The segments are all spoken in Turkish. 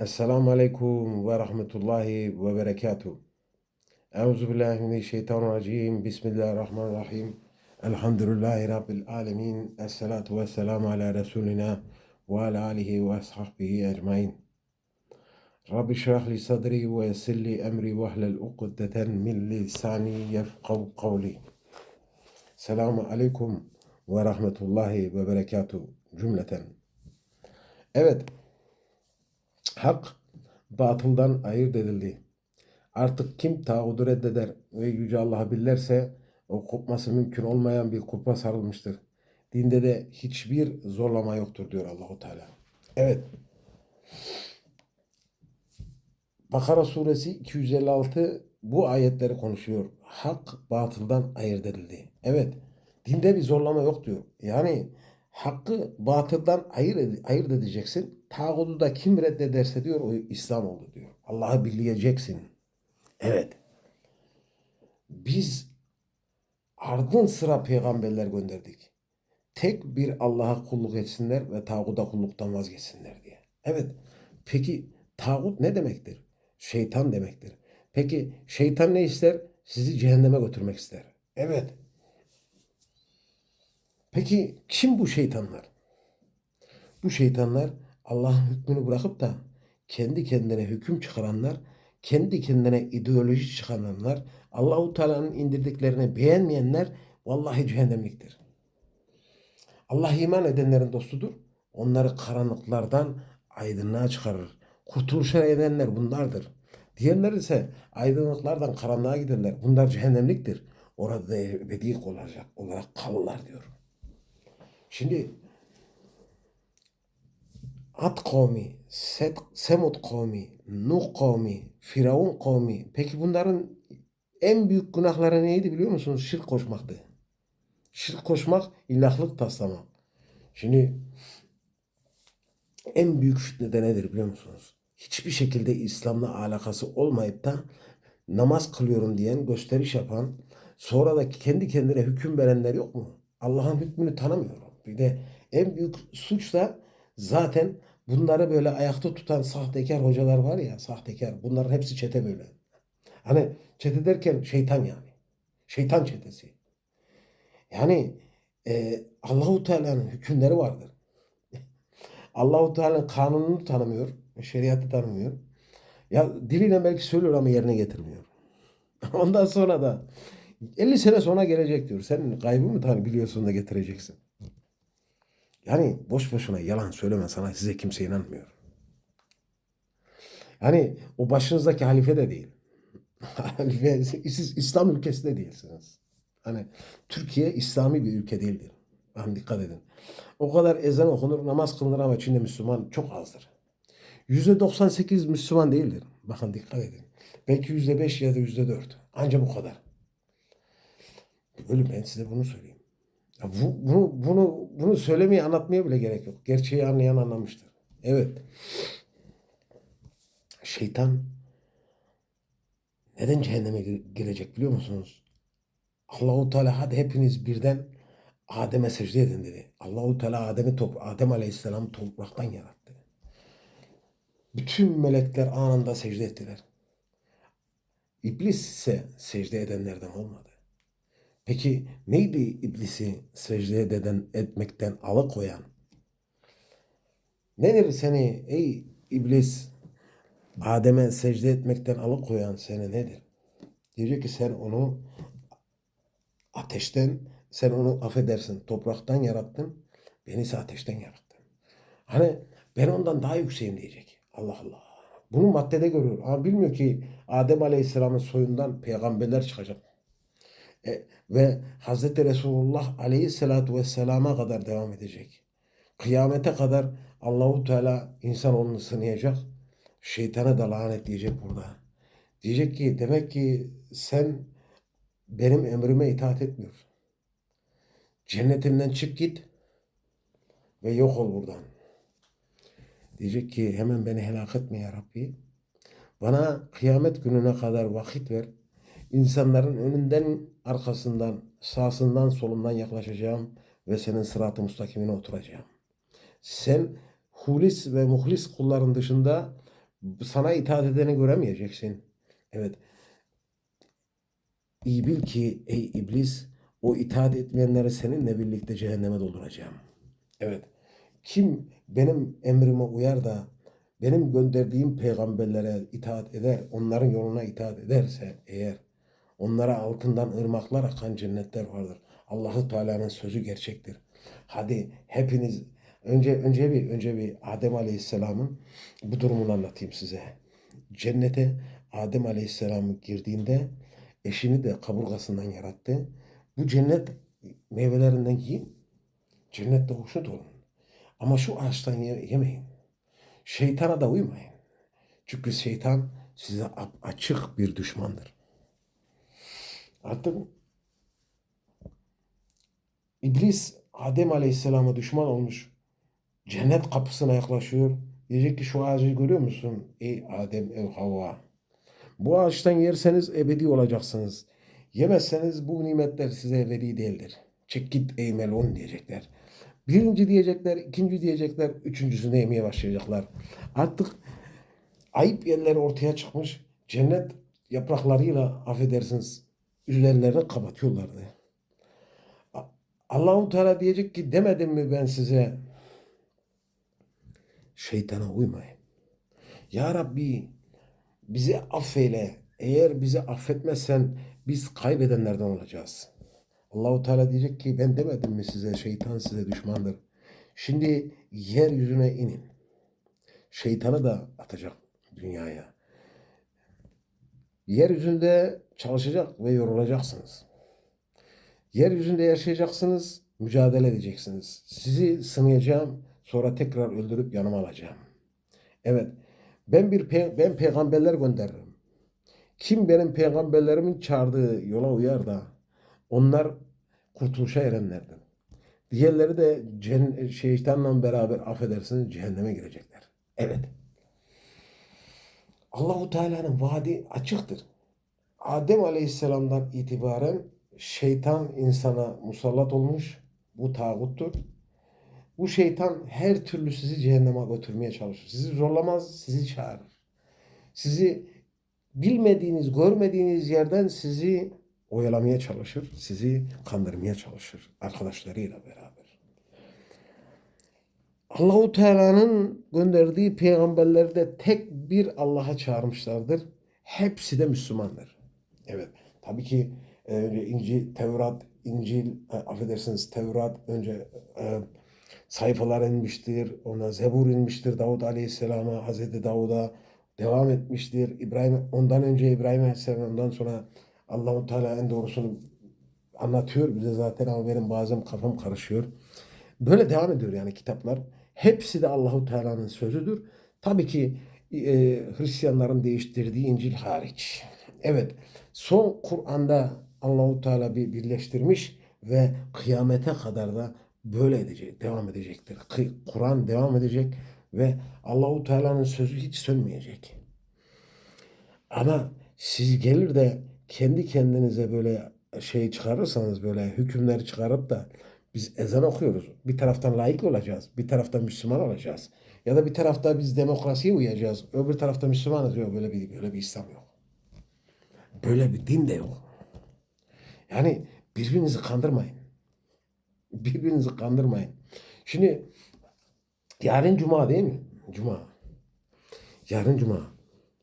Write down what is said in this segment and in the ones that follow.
Esselamu Aleyküm ve Rahmetullahi ve Berekatuhu. Euzu billahi mineşşeytanirracim. Bismillahirrahmanirrahim. Elhamdülillahi Rabbil alemin. Esselatu ve selamu ala Resulina ve ala alihi ve sahbihi ecmain. Rabbi şrah li sadri ve yessir li emri ve ahlel ukdeten min lisani yefkav kavli. Selamu Aleyküm ve Rahmetullahi ve Berekatuhu cümleten. Evet, Hak batıldan ayırt edildi. Artık kim tağudu reddeder ve Yüce Allah'ı bilirse o kopması mümkün olmayan bir kulpa sarılmıştır. Dinde de hiçbir zorlama yoktur diyor Allahu Teala. Evet. Bakara suresi 256 bu ayetleri konuşuyor. Hak batıldan ayırt edildi. Evet. Dinde bir zorlama yok diyor. Yani hakkı batıldan ayırt, ayırt edeceksin. Tağutu da kim reddederse diyor o İslam oldu diyor. Allah'ı bileyeceksin. Evet. Biz ardın sıra peygamberler gönderdik. Tek bir Allah'a kulluk etsinler ve tağuta kulluktan vazgeçsinler diye. Evet. Peki tağut ne demektir? Şeytan demektir. Peki şeytan ne ister? Sizi cehenneme götürmek ister. Evet. Peki kim bu şeytanlar? Bu şeytanlar Allah'ın hükmünü bırakıp da kendi kendine hüküm çıkaranlar, kendi kendine ideoloji çıkaranlar, Allahu Teala'nın indirdiklerini beğenmeyenler vallahi cehennemliktir. Allah iman edenlerin dostudur. Onları karanlıklardan aydınlığa çıkarır. Kurtuluşa edenler bunlardır. Diğerleri ise aydınlıklardan karanlığa giderler. Bunlar cehennemliktir. Orada ebedi olacak olarak kalırlar diyor. Şimdi Ad kavmi, Sed, Semud kavmi, Nuh kavmi, Firavun kavmi. Peki bunların en büyük günahları neydi biliyor musunuz? Şirk koşmaktı. Şirk koşmak, ilahlık taslamak. Şimdi en büyük fitne de nedir biliyor musunuz? Hiçbir şekilde İslam'la alakası olmayıp da namaz kılıyorum diyen, gösteriş yapan, sonra da kendi kendine hüküm verenler yok mu? Allah'ın hükmünü tanımıyor. Bir de en büyük suç da zaten bunları böyle ayakta tutan sahtekar hocalar var ya sahtekar. Bunların hepsi çete böyle. Hani çete derken şeytan yani. Şeytan çetesi. Yani e, Allahu Teala'nın hükümleri vardır. Allahu Teala'nın kanununu tanımıyor, şeriatı tanımıyor. Ya diliyle belki söylüyor ama yerine getirmiyor. Ondan sonra da 50 sene sonra gelecek diyor. Sen kaybı mı tanı biliyorsun da getireceksin. Yani boş boşuna yalan söyleme sana size kimse inanmıyor. Yani o başınızdaki halife de değil. halife, siz İslam ülkesi de değilsiniz. Hani Türkiye İslami bir ülke değildir. Bakın dikkat edin. O kadar ezan okunur, namaz kılınır ama içinde Müslüman çok azdır. %98 Müslüman değildir. Bakın dikkat edin. Belki %5 ya da %4. Ancak bu kadar. Böyle ben size bunu söyleyeyim. Bu, bunu, bunu, bunu söylemeye, anlatmaya bile gerek yok. Gerçeği anlayan anlamıştır. Evet. Şeytan neden cehenneme girecek biliyor musunuz? Allahu Teala hadi hepiniz birden Adem'e secde edin dedi. Allahu Teala Adem'i top Adem Aleyhisselam'ı topraktan yarattı. Bütün melekler anında secde ettiler. İblis ise secde edenlerden olmadı. Peki neydi iblisi secde eden, etmekten alıkoyan? Nedir seni ey iblis Adem'e secde etmekten alıkoyan seni nedir? Diyecek ki sen onu ateşten, sen onu affedersin topraktan yarattın, beni ise ateşten yarattın. Hani ben ondan daha yükseğim diyecek. Allah Allah. Bunu maddede görüyor. Ama bilmiyor ki Adem Aleyhisselam'ın soyundan peygamberler çıkacak. E, ve Hz. Resulullah aleyhissalatu vesselama kadar devam edecek. Kıyamete kadar Allahu Teala insanoğlunu sınayacak. Şeytanı da lanetleyecek burada. Diyecek ki demek ki sen benim emrime itaat etmiyorsun. Cennetimden çık git ve yok ol buradan. Diyecek ki hemen beni helak etme ya Rabbi. Bana kıyamet gününe kadar vakit ver. İnsanların önünden, arkasından, sağsından, solundan yaklaşacağım ve senin sırat-ı müstakimine oturacağım. Sen hulis ve muhlis kulların dışında Sana itaat edeni göremeyeceksin. Evet. İyi bil ki ey iblis o itaat etmeyenleri seninle birlikte cehenneme dolduracağım. Evet. Kim benim emrime uyar da benim gönderdiğim peygamberlere itaat eder, onların yoluna itaat ederse eğer onlara altından ırmaklar akan cennetler vardır. Allahu Teala'nın sözü gerçektir. Hadi hepiniz önce önce bir önce bir Adem Aleyhisselam'ın bu durumunu anlatayım size. Cennete Adem Aleyhisselam girdiğinde eşini de kaburgasından yarattı. Bu cennet meyvelerinden yiyin. Cennette hoşnut olun. Ama şu ağaçtan ye- yemeyin. Şeytana da uymayın. Çünkü şeytan size açık bir düşmandır. Artık İblis Adem Aleyhisselam'a düşman olmuş. Cennet kapısına yaklaşıyor. Diyecek ki şu ağacı görüyor musun? Ey Adem, ey Havva. Bu ağaçtan yerseniz ebedi olacaksınız. Yemezseniz bu nimetler size ebedi değildir. Çek git ey melun diyecekler. Birinci diyecekler, ikinci diyecekler, üçüncüsünde yemeye başlayacaklar. Artık ayıp yerleri ortaya çıkmış. Cennet yapraklarıyla affedersiniz üzerlerini kapatıyorlardı. Allahu Teala diyecek ki demedim mi ben size şeytana uymayın. Ya Rabbi bizi affeyle. Eğer bizi affetmezsen biz kaybedenlerden olacağız. Allahu Teala diyecek ki ben demedim mi size şeytan size düşmandır. Şimdi yeryüzüne inin. Şeytanı da atacak dünyaya. Yeryüzünde çalışacak ve yorulacaksınız. Yeryüzünde yaşayacaksınız, mücadele edeceksiniz. Sizi sınayacağım, sonra tekrar öldürüp yanıma alacağım. Evet, ben bir pe- ben peygamberler gönderirim. Kim benim peygamberlerimin çağırdığı yola uyar da onlar kurtuluşa erenlerdir. Diğerleri de şeytanla beraber affedersiniz cehenneme girecekler. Evet. Allahu Teala'nın vaadi açıktır. Adem Aleyhisselam'dan itibaren şeytan insana musallat olmuş. Bu tağuttur. Bu şeytan her türlü sizi cehenneme götürmeye çalışır. Sizi zorlamaz, sizi çağırır. Sizi bilmediğiniz, görmediğiniz yerden sizi oyalamaya çalışır. Sizi kandırmaya çalışır arkadaşlarıyla beraber. Allahu Teala'nın gönderdiği peygamberleri de tek bir Allah'a çağırmışlardır. Hepsi de Müslümandır. Evet. Tabii ki e, İncil, Tevrat, İncil, e, affedersiniz Tevrat önce e, sayfalar inmiştir. Ona Zebur inmiştir Davud Aleyhisselam'a, Hazreti Davud'a devam etmiştir. İbrahim ondan önce İbrahim Aleyhisselam ondan sonra Allahu Teala en doğrusunu anlatıyor bize zaten ama benim bazen kafam karışıyor. Böyle devam ediyor yani kitaplar. Hepsi de Allahu Teala'nın sözüdür. Tabii ki e, Hristiyanların değiştirdiği İncil hariç. Evet, son Kur'an'da Allahu Teala bir birleştirmiş ve kıyamete kadar da böyle edecek, devam edecektir. Kur'an devam edecek ve Allahu Teala'nın sözü hiç sönmeyecek. Ama siz gelir de kendi kendinize böyle şey çıkarırsanız böyle hükümler çıkarıp da biz ezan okuyoruz. Bir taraftan layık olacağız. Bir taraftan Müslüman olacağız. Ya da bir tarafta biz demokrasiye uyacağız. Öbür tarafta Müslümanız. Yok böyle bir böyle bir İslam yok. Böyle bir din de yok. Yani birbirinizi kandırmayın. Birbirinizi kandırmayın. Şimdi yarın cuma değil mi? Cuma. Yarın cuma.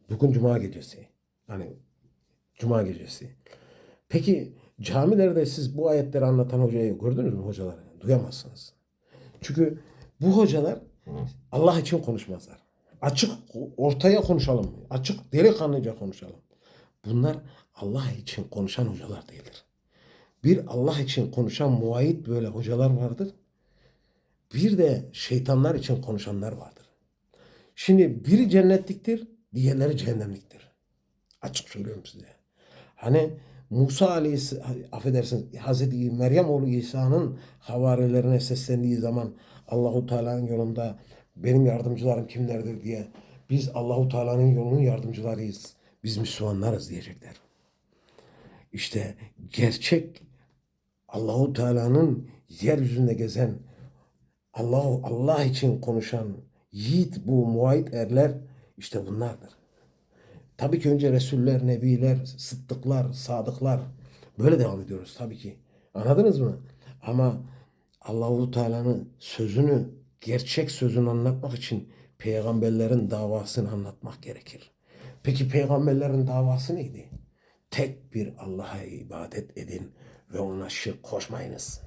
Bugün cuma gecesi. Hani cuma gecesi. Peki camilerde siz bu ayetleri anlatan hocayı gördünüz mü hocaları? Duyamazsınız. Çünkü bu hocalar Allah için konuşmazlar. Açık ortaya konuşalım. Açık delikanlıca konuşalım. Bunlar Allah için konuşan hocalar değildir. Bir Allah için konuşan muayit böyle hocalar vardır. Bir de şeytanlar için konuşanlar vardır. Şimdi biri cennetliktir, diğerleri cehennemliktir. Açık söylüyorum size. Hani Musa Aleyhisselam, affedersiniz Hazreti Meryem oğlu İsa'nın havarilerine seslendiği zaman Allahu Teala'nın yolunda benim yardımcılarım kimlerdir diye biz Allahu Teala'nın yolunun yardımcılarıyız. Biz Müslümanlarız diyecekler. İşte gerçek Allahu Teala'nın yeryüzünde gezen Allah Allah için konuşan yiğit bu muayit erler İşte bunlardır. Tabii ki önce Resuller, Nebiler, Sıddıklar, Sadıklar. Böyle devam ediyoruz tabii ki. Anladınız mı? Ama Allahu Teala'nın sözünü, gerçek sözünü anlatmak için peygamberlerin davasını anlatmak gerekir. Peki peygamberlerin davası neydi? Tek bir Allah'a ibadet edin ve ona şirk koşmayınız.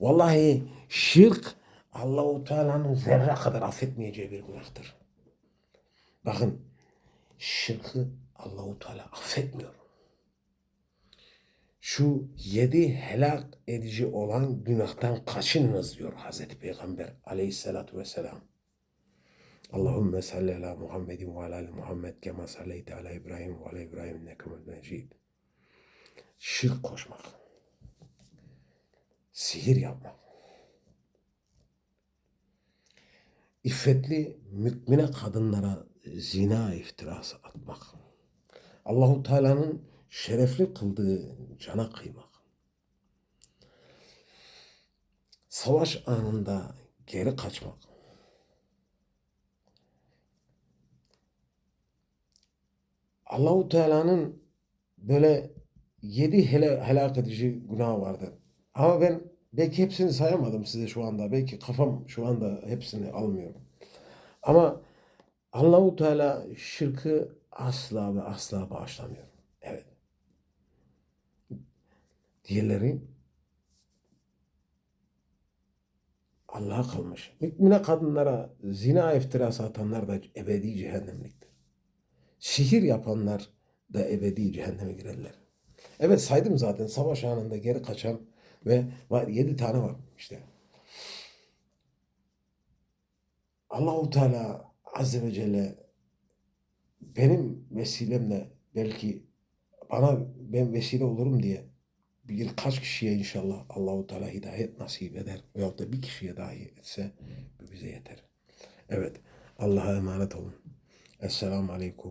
Vallahi şirk Allahu Teala'nın zerre kadar affetmeyeceği bir günahtır. Bakın şirki Allahu Teala affetmiyor. Şu yedi helak edici olan günahtan kaçınınız diyor Hazreti Peygamber aleyhissalatu vesselam. Allahümme salli ala Muhammedin ve ala Muhammed kema salleyte ala İbrahim ve ala İbrahim inneke mecid. Şirk koşmak. Sihir yapmak. İffetli mümine kadınlara zina iftirası atmak. Allahu Teala'nın şerefli kıldığı cana kıymak. Savaş anında geri kaçmak. Allahu Teala'nın böyle yedi hele, helak edici günahı vardı. Ama ben belki hepsini sayamadım size şu anda. Belki kafam şu anda hepsini almıyor. Ama Allahu Teala şirki asla ve asla bağışlamıyor. Evet. Diğerleri Allah'a kalmış. Mümine kadınlara zina iftirası atanlar da ebedi cehennemliktir. Sihir yapanlar da ebedi cehenneme girerler. Evet saydım zaten savaş anında geri kaçan ve var yedi tane var işte. Allahu Teala Azze ve Celle benim vesilemle belki bana ben vesile olurum diye birkaç kişiye inşallah Allahu Teala hidayet nasip eder veyahut da bir kişiye dahi etse bize yeter. Evet Allah'a emanet olun. Esselamu Aleyküm